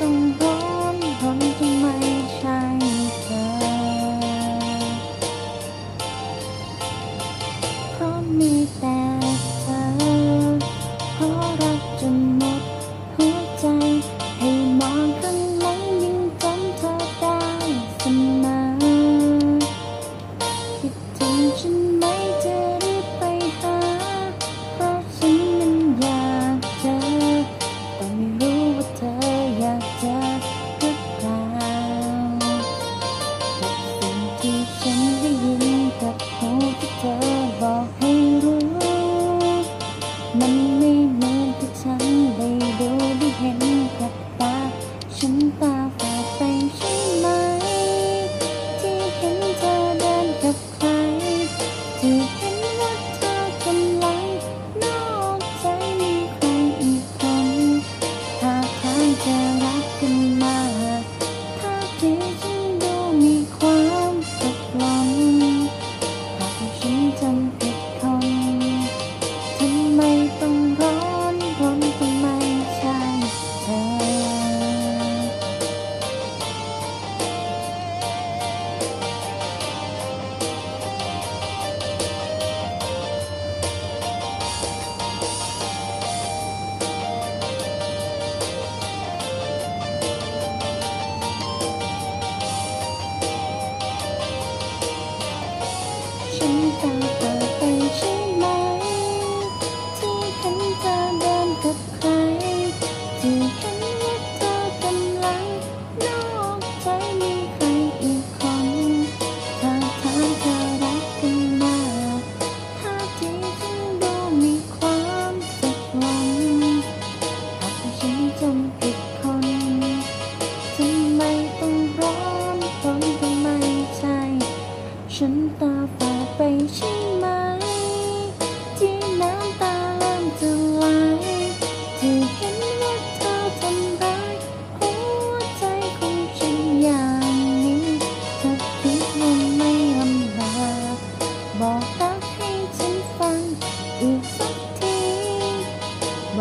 ต้องร้อนรนทำไมใช่เธอ เพราะมีแต่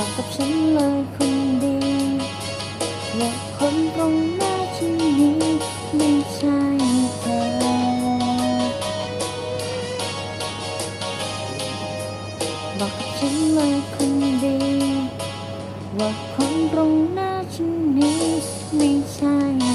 บอกับฉันเลยคนดีและคนตรงหน้าที่นี้ไม่ใช่เธอบอกกับฉันเลยคนดีว่าคนตรงหน้าฉันนี้ไม่ใช่